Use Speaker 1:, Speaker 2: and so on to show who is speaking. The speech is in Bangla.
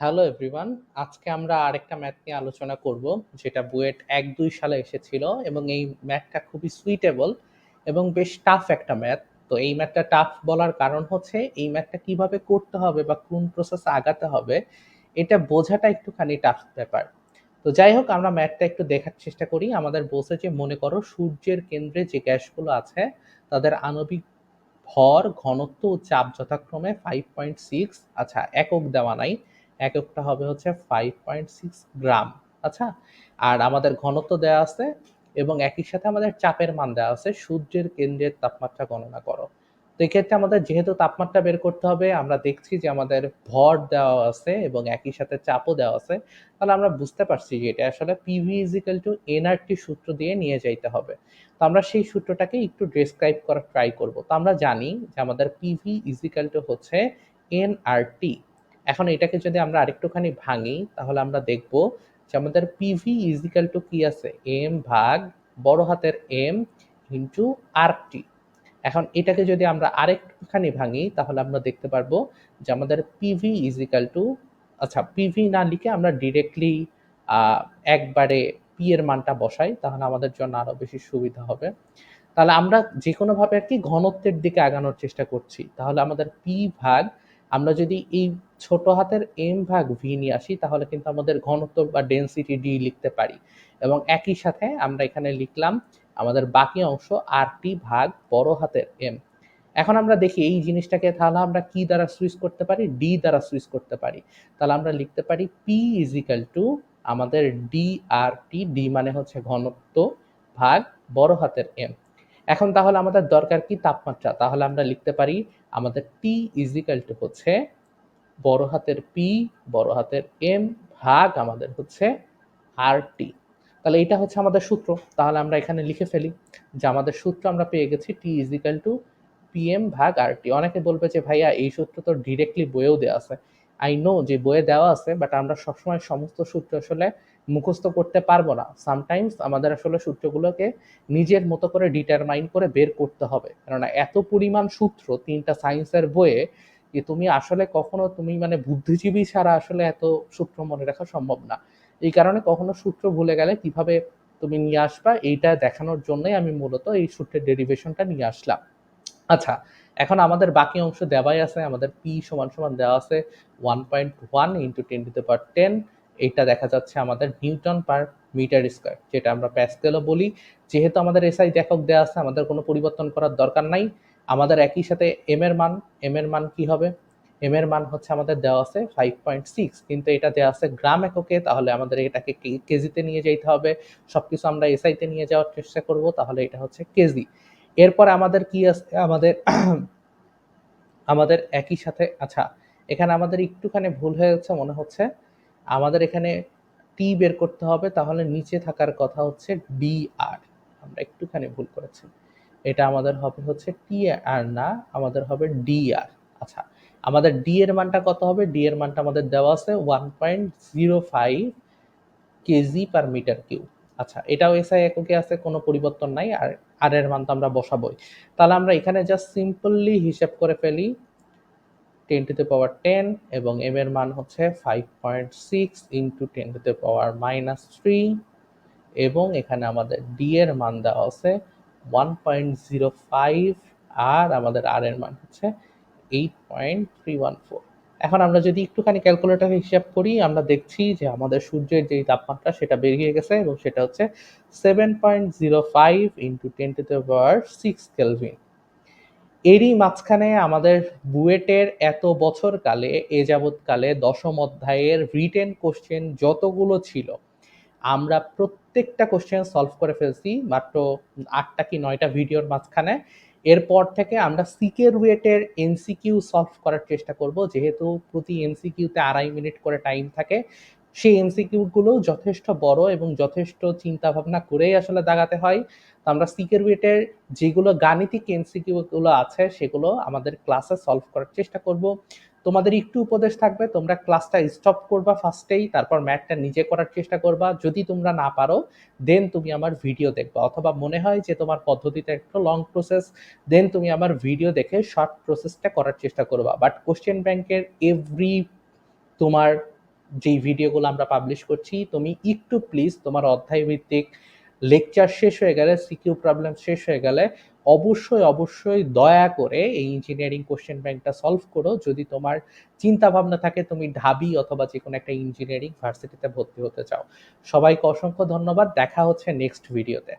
Speaker 1: হ্যালো এভরিওয়ান আজকে আমরা আরেকটা ম্যাথ নিয়ে আলোচনা করব, যেটা বুয়েট এক দুই সালে এসেছিল এবং এই ম্যাথটা খুবই সুইটেবল এবং বেশ টাফ একটা ম্যাথ। তো এই ম্যাথটা টাফ বলার কারণ হচ্ছে, এই ম্যাথটা কীভাবে করতে হবে বা কোন প্রসেসে আগাতে হবে, এটা বোঝাটা একটুখানি টাফ ব্যাপার। তো যাই হোক, আমরা ম্যাথটা একটু দেখার চেষ্টা করি। আমাদের বলছে যে, মনে করো সূর্যের কেন্দ্রে যে গ্যাসগুলো আছে, তাদের আণবিক ভর, ঘনত্ব ও চাপ যথাক্রমে ফাইভ পয়েন্ট সিক্স আচ্ছা একক দেওয়া নাই। এককটা হবে হচ্ছে ফাইভ পয়েন্ট সিক্স গ্রাম। আচ্ছা? আর আমাদের ঘনত্ব দেওয়া আছে এবং একই সাথে আমাদের চাপের মান দেওয়া আছে, সূর্যের কেন্দ্রের তাপমাত্রা গণনা করো। তো এক্ষেত্রে আমাদের যেহেতু তাপমাত্রা বের করতে হবে, আমরা দেখছি যে আমাদের ভর দেওয়া আছে এবং একই সাথে চাপও দেওয়া আছে, তাহলে আমরা বুঝতে পারছি যে এটা আসলে পিভি ইজিক্যাল টু এনআরটি সূত্র দিয়ে নিয়ে যাইতে হবে। তো আমরা সেই সূত্রটাকে একটু ডেসক্রাইব করার ট্রাই করব। তো আমরা জানি যে আমাদের পিভি ইজিক্যাল টু হচ্ছে এনআরটি এখন এটাকে যদি আমরা আরেকটুখানি ভাঙি, তাহলে আমরা দেখব যে আমাদের পিভি ইজিক্যাল টু কি আছে? এম ভাগ বড় হাতের এম ইন্টু আর টি এখন এটাকে যদি আমরা আরেকটুখানি ভাঙি, তাহলে আমরা দেখতে পারব যে আমাদের পিভি ইজিক্যাল টু আচ্ছা পিভি না লিখে আমরা ডিরেক্টলি একবারে পি এর মানটা বসাই, তাহলে আমাদের জন্য আরও বেশি সুবিধা হবে। তাহলে আমরা যে কোনোভাবে আর কি ঘনত্বের দিকে আগানোর চেষ্টা করছি। তাহলে আমাদের পি ভাগ আমরা যদি এই ছোট হাতের এম ভাগ ভি নিয়ে আসি, তাহলে কিন্তু আমাদের ঘনত্ব বা ডেন্সিটি ডি লিখতে পারি। এবং একই সাথে আমরা এখানে লিখলাম আমাদের বাকি অংশ আর টি ভাগ বড় হাতের এম এখন আমরা দেখি এই জিনিসটাকে তাহলে আমরা কি দ্বারা সুইচ করতে পারি? ডি দ্বারা সুইচ করতে পারি। তাহলে আমরা লিখতে পারি পি ইজিক্যাল টু আমাদের ডি আর টি ডি মানে হচ্ছে ঘনত্ব ভাগ বড় হাতের এম এখন তাহলে আমাদের দরকার কি তাপমাত্রা? তাহলে আমরা লিখতে পারি আমাদের টি ইজিক্যাল টু হচ্ছে বড় হাতের পি বড় হাতের এম ভাগ আমাদের হচ্ছে আর টি তাহলে এটা হচ্ছে আমাদের সূত্র। তাহলে আমরা এখানে লিখে ফেলি যে আমাদের সূত্র আমরা পেয়ে গেছি টি ইজিক্যাল টু পিএম ভাগ আর টি অনেকে বলবে যে, ভাইয়া, এই সূত্র তো ডিরেক্টলি বইয়েও দেওয়া আছে। আই নো যে বইয়ে দেওয়া আছে বাট আমরা সবসময় সমস্ত সূত্র আসলে মুখস্থ করতে পারব না। সামটাইমস আমাদের আসলে সূত্রগুলোকে নিজের মতো করে ডিটারমাইন করে বের করতে হবে। কেননা এত পরিমাণ সূত্র তিনটা সায়েন্সের বইয়ে যে তুমি আসলে কখনো তুমি মানে বুদ্ধিজীবী ছাড়া আসলে এত সূত্র মনে রাখা সম্ভব না। এই কারণে কখনো সূত্র ভুলে গেলে কীভাবে তুমি নিয়ে আসবা, এইটা দেখানোর জন্যই আমি মূলত এই সূত্রের ডেরিভেশনটা নিয়ে আসলাম। আচ্ছা এখন আমাদের বাকি অংশ দেওয়াই আছে। আমাদের পি সমান সমান দেওয়া আছে one point one into ten to per ten এইটা দেখা যাচ্ছে আমাদের নিউটন পার মিটার স্কোয়ার, যেটা আমরা প্যাসকেলও বলি। যেহেতু আমাদের এসআই একক দেওয়া আছে, আমাদের কোনো পরিবর্তন করার দরকার নাই। আমাদের একই সাথে এম এর মান এম এর মান কি হবে? এম এর মান হচ্ছে আমাদের দেওয়া আছে ফাইভ পয়েন্ট সিক্স কিন্তু এটা দেওয়া আছে গ্রাম এককে, তাহলে আমাদের এটাকে কেজিতে নিয়ে যেতে হবে। সবকিছু আমরা এসআইতে নিয়ে যাওয়ার চেষ্টা করব, তাহলে এটা হচ্ছে কেজি। এরপর আমাদের কি আছে আমাদের আমাদের একই সাথে আচ্ছা এখানে আমাদের একটুখানি ভুল হয়ে যাচ্ছে, মনে হচ্ছে। আমাদের এখানে টি বের করতে হবে, তাহলে নিচে থাকার কথা হচ্ছে ডি আর আমরা একটুখানি ভুল করেছি। এটা আমাদের হবে হচ্ছে টি আর না, আমাদের হবে ডি আর আচ্ছা আমাদের ডি এর মানটা কত হবে? ডি এর মানটা আমাদের দেওয়া আছে one point zero five KG per metre cube আচ্ছা এটাও এসআই এককে আছে, কোনো পরিবর্তন নাই, আর আর এর মান তো আমরা বসাবোই। তাহলে আমরা এখানে জাস্ট সিম্পললি হিসাব করে ফেলি ten to the power ten এবং এম এর মান হচ্ছে five point six into ten to the power minus three এবং এখানে আমাদের ডি এর মান দেওয়া আছে ওয়ান পয়েন্ট জিরো ফাইভ আর আমাদের আর এর মান হচ্ছে eight point three one four এখন আমরা যদি একটুখানি ক্যালকুলেটর হিসাব করি, আমরা দেখছি যে আমাদের সূর্যের যেই তাপমাত্রা, সেটা বেরিয়ে গেছে এবং সেটা হচ্ছে seven point zero five into ten to the power six kelvin এরই মাঝখানে আমাদের বুয়েটের এত বছর কালে এ যাবৎকালে দশম অধ্যায়ের রিটেন কোশ্চেন যতগুলো ছিল, আমরা প্রত্যেকটা কোশ্চেন সলভ করে ফেলছি, মাত্র আটটা কি নয়টা ভিডিওর মাঝখানে। এরপর থেকে আমরা সিকের ওয়েটের এমসিকিউ সলভ করার চেষ্টা করব, যেহেতু প্রতি এমসিকিউতে আড়াই মিনিট করে টাইম থাকে। সেই এমসিকিউগুলো যথেষ্ট বড় এবং যথেষ্ট চিন্তা ভাবনা করেই আসলে দাগাতে হয়। তো আমরা সিকের ওয়েটের যেগুলো গাণিতিক এমসিকিউগুলো আছে, সেগুলো আমাদের ক্লাসে সলভ করার চেষ্টা করব। তোমাদের একটু উপদেশ থাকবে, তোমরা ক্লাসটা স্টপ করবা ফার্স্টেই তারপর ম্যাথটা নিজে করার চেষ্টা করবা। যদি তোমরা না পারো দেন তুমি আমার ভিডিও দেখবা। অথবা মনে হয় যে তোমার পদ্ধতিটা একটু লং প্রসেস দেন তুমি আমার ভিডিও দেখে শর্ট প্রসেসটা করার চেষ্টা করবা। বাট কোশ্চেন ব্যাংকের এভরি তোমার যেই ভিডিওগুলো আমরা পাবলিশ করছি, তুমি একটু প্লিজ তোমার অধ্যায় ভিত্তিক লেকচার শেষ হয়ে গেলে সিকিউ প্রবলেম শেষ হয়ে গেলে অবশ্যই অবশ্যই দয়া করে এই ইঞ্জিনিয়ারিং কোশ্চেন ব্যাংকটা সলভ করো। যদি তোমার চিন্তা ভাবনা থাকে, তুমি ঢাবি অথবা যে কোনো একটা ইঞ্জিনিয়ারিং ভার্সিটিতে ভর্তি হতে চাও। সবাইকে অসংখ্য ধন্যবাদ। দেখা হচ্ছে নেক্সট ভিডিওতে